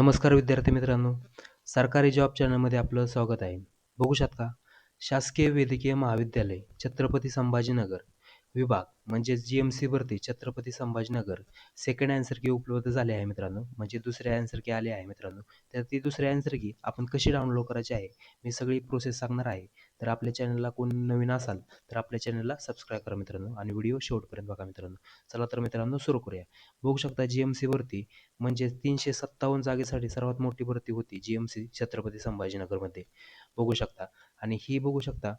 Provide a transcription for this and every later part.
नमस्कार विद्यार्थी मित्रांनो सरकारी जॉब चॅनलमध्ये आपलं स्वागत आहे. बघू शकता शासकीय वैद्यकीय महाविद्यालय छत्रपती संभाजीनगर विभाग म्हणजेच जी एम सी भरती छत्रपती संभाजीनगर सेकंड आन्सर की उपलब्ध झाले आहे मित्रांनो. म्हणजे दुसऱ्या आन्सर की आले आहे मित्रांनो. तर ती दुसऱ्या आन्सर की आपण कशी डाउनलोड करायची आहे मी सगळी प्रोसेस सांगणार आहे. तर आपल्या चॅनलला कोण नवीन असाल तर आपल्या चॅनलला सबस्क्राईब करा मित्रांनो आणि व्हिडिओ शेवटपर्यंत बघा मित्रांनो. चला तर मित्रांनो सुरू करूया. बघू शकता जी एम सी भरती म्हणजे तीनशे सत्तावन्न जागेसाठी सर्वात मोठी भरती होती जी एम सी छत्रपती संभाजीनगरमध्ये. बघू शकता. आणि ही बघू शकता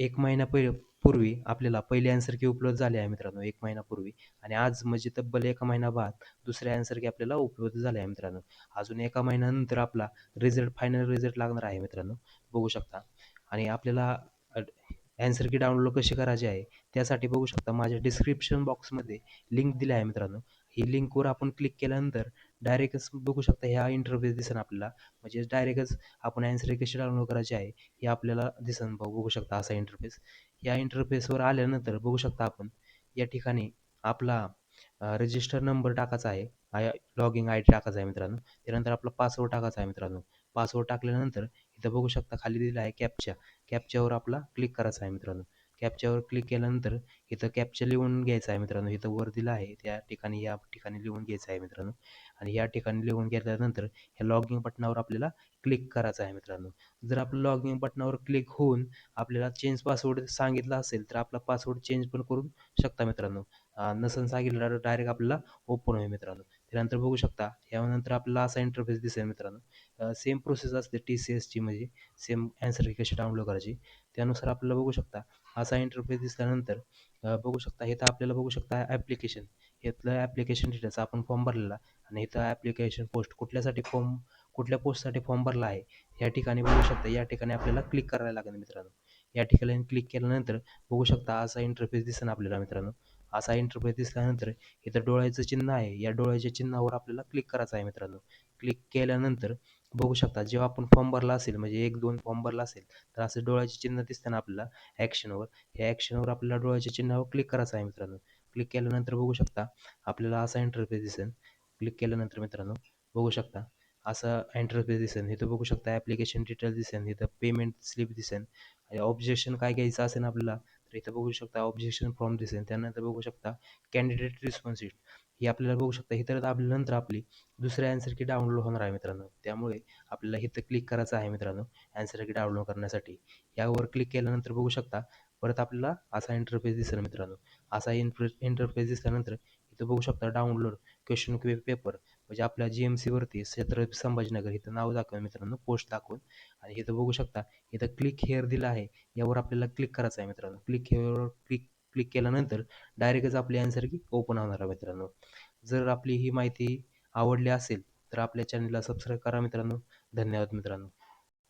एक महिना पहि पूर्वी आपल्याला पहिले आन्सर की उपलब्ध झाले आहे मित्रांनो एक महिनापूर्वी आणि आज म्हणजे तब्बल एका महिना बाद दुसरे आन्सर की आपल्याला उपलब्ध झाले आहे मित्रांनो. अजून एका महिन्यानंतर आपला रिझल्ट फायनल रिझल्ट लागणार आहे मित्रांनो. बघू शकता. आणि आपल्याला ॲन्सर की डाउनलोड कशी करायची आहे त्यासाठी बघू शकता माझ्या डिस्क्रिप्शन बॉक्समध्ये लिंक दिली आहे मित्रांनो. ही लिंकवर आपण क्लिक केल्यानंतर डायरेक्टच बघू शकता ह्या इंटरफेस दिसन आपल्याला. म्हणजे डायरेक्टच आपण ॲन्सर कशी डाउनलोड करायची आहे हे आपल्याला दिसन. बघू शकता असा इंटरफेस या इंटरफेसवर आल्यानंतर बघू शकता आपण या ठिकाणी आपला रजिस्टर नंबर टाकायचा आहे. लॉग इन आय डी टाकायचा आहे मित्रांनो. त्यानंतर आपला पासवर्ड टाकायचा आहे मित्रांनो. पासवर्ड टाकल्यानंतर इथं बघू शकता खाली दिलं आहे कॅपच्या कॅपच्यावर आपला क्लिक करायचा आहे मित्रांनो. कॅपच्यावर क्लिक केल्यानंतर इथं कॅपच्या लिहून घ्यायचं आहे मित्रांनो. इथं वर दिलं आहे. त्या ठिकाणी या ठिकाणी लिहून घ्यायचं आहे मित्रांनो. आणि या ठिकाणी लिहून घेतल्यानंतर ह्या लॉगिंग बटनावर आपल्याला क्लिक करायचं आहे मित्रांनो. जर आपलं लॉगिंग बटनावर क्लिक होऊन आपल्याला चेंज पासवर्ड सांगितला असेल तर आपला पासवर्ड चेंज पण करू शकता मित्रांनो. नसन सांगितलं डायरेक्ट आपल्याला ओपन होईल मित्रांनो. त्यानंतर बघू शकता. यानंतर आपल्याला असा इंटरफेस दिसेल मित्रांनो. सेम प्रोसेस असते टी सी एसची म्हणजे. सेम ॲन्सर कशी डाउनलोड करायची? त्यानुसार आपल्याला बघू शकता. असा इंटरफेस दिसल्यानंतर बघू शकता इथं आपल्याला बघू शकता ॲप्लिकेशन इथलं ॲप्लिकेशन डिटेल्स आपण फॉर्म भरलेला आणि इथं ॲप्लिकेशन पोस्ट कुठल्यासाठी फॉर्म कुठल्या पोस्टसाठी फॉर्म भरला आहे या ठिकाणी बघू शकता. या ठिकाणी आपल्याला क्लिक करायला लागेल मित्रांनो. या ठिकाणी क्लिक केल्यानंतर बघू शकता असा इंटरफेस दिसेल आपल्याला मित्रांनो. असा इंटरफेस दिसल्यानंतर इथं डोळ्याचं चिन्ह आहे. या डोळ्याच्या चिन्हावर आपल्याला क्लिक करायचं आहे मित्रांनो. क्लिक केल्यानंतर बघू शकता जेव्हा आपण फॉर्म भरला असेल म्हणजे एक दोन फॉर्म भरला असेल तर असं डोळ्याचे चिन्ह दिसतं आपल्याला ॲक्शनवर या ॲक्शनवर आपल्याला डोळ्याच्या चिन्हावर क्लिक करायचं आहे मित्रांनो. क्लिक केल्यानंतर बघू शकता आपल्याला असा इंटरफेस दिसेल क्लिक केल्यानंतर मित्रांनो बघू शकता असं इंटरफेस दिसेल इथं बघू शकता ॲप्लिकेशन डिटेल्स दिसेल इथं पेमेंट स्लिप दिसेल ऑब्जेक्शन काय घ्यायचं असेल आपल्याला तर इथं बघू शकता ऑब्जेक्शन फॉर्म दिसेल. त्यानंतर बघू शकता कॅन्डिडेट रिस्पॉन्स ही आपल्याला बघू शकता इथं नंतर आपली दुसऱ्या ॲन्सर की डाउनलोड होणार आहे मित्रांनो. त्यामुळे आपल्याला इथं क्लिक करायचं आहे मित्रांनो अँसर की डाउनलोड करण्यासाठी. यावर क्लिक केल्यानंतर बघू शकता परत आपल्याला असा इंटरफेस दिसेल मित्रांनो. असा इंटर इंटरफेस दिसल्यानंतर इथं बघू शकता डाउनलोड क्वेश्चन पेपर म्हणजे आपल्या जी एम सीवरती छत्रपती संभाजीनगर इथं नाव दाखवेल मित्रांनो पोस्ट दाखवून. आणि इथं बघू शकता इथं क्लिक हेअर दिलं आहे. यावर आपल्याला क्लिक करायचं आहे मित्रांनो. क्लिक हेअरवर क्लिक क्लिक केल्यानंतर डायरेक्टच आपली आन्सर की ओपन होणार आहे मित्रांनो. जर आपली ही माहिती आवडली असेल तर आपल्या चॅनलला सबस्क्राईब करा मित्रांनो. धन्यवाद मित्रांनो.